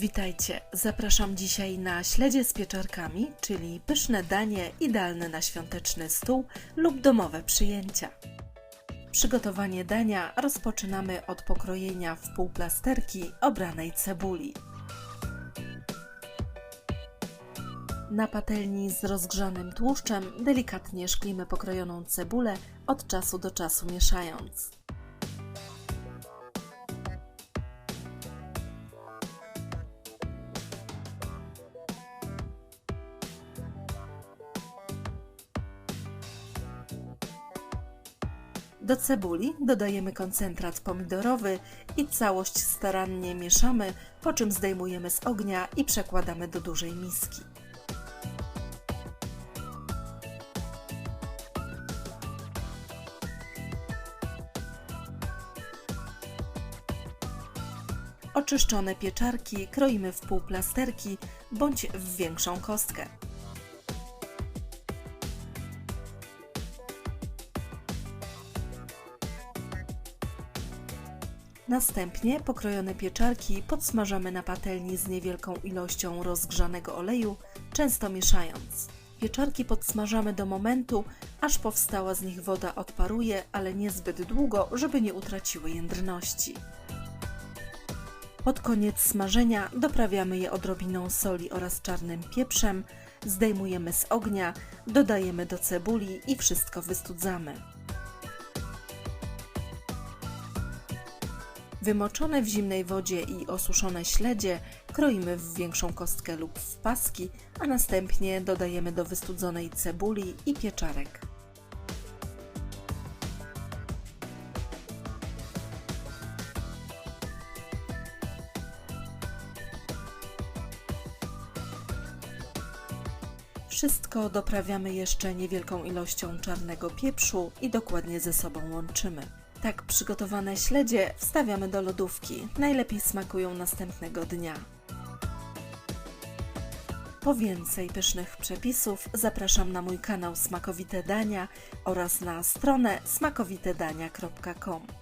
Witajcie, zapraszam dzisiaj na śledzie z pieczarkami, czyli pyszne danie idealne na świąteczny stół lub domowe przyjęcia. Przygotowanie dania rozpoczynamy od pokrojenia w pół plasterki obranej cebuli. Na patelni z rozgrzanym tłuszczem delikatnie szklimy pokrojoną cebulę, od czasu do czasu mieszając. Do cebuli dodajemy koncentrat pomidorowy i całość starannie mieszamy, po czym zdejmujemy z ognia i przekładamy do dużej miski. Oczyszczone pieczarki kroimy w półplasterki bądź w większą kostkę. Następnie pokrojone pieczarki podsmażamy na patelni z niewielką ilością rozgrzanego oleju, często mieszając. Pieczarki podsmażamy do momentu, aż powstała z nich woda odparuje, ale niezbyt długo, żeby nie utraciły jędrności. Pod koniec smażenia doprawiamy je odrobiną soli oraz czarnym pieprzem, zdejmujemy z ognia, dodajemy do cebuli i wszystko wystudzamy. Wymoczone w zimnej wodzie i osuszone śledzie kroimy w większą kostkę lub w paski, a następnie dodajemy do wystudzonej cebuli i pieczarek. Wszystko doprawiamy jeszcze niewielką ilością czarnego pieprzu i dokładnie ze sobą łączymy. Tak przygotowane śledzie wstawiamy do lodówki. Najlepiej smakują następnego dnia. Po więcej pysznych przepisów zapraszam na mój kanał Smakowite Dania oraz na stronę smakowitedania.com.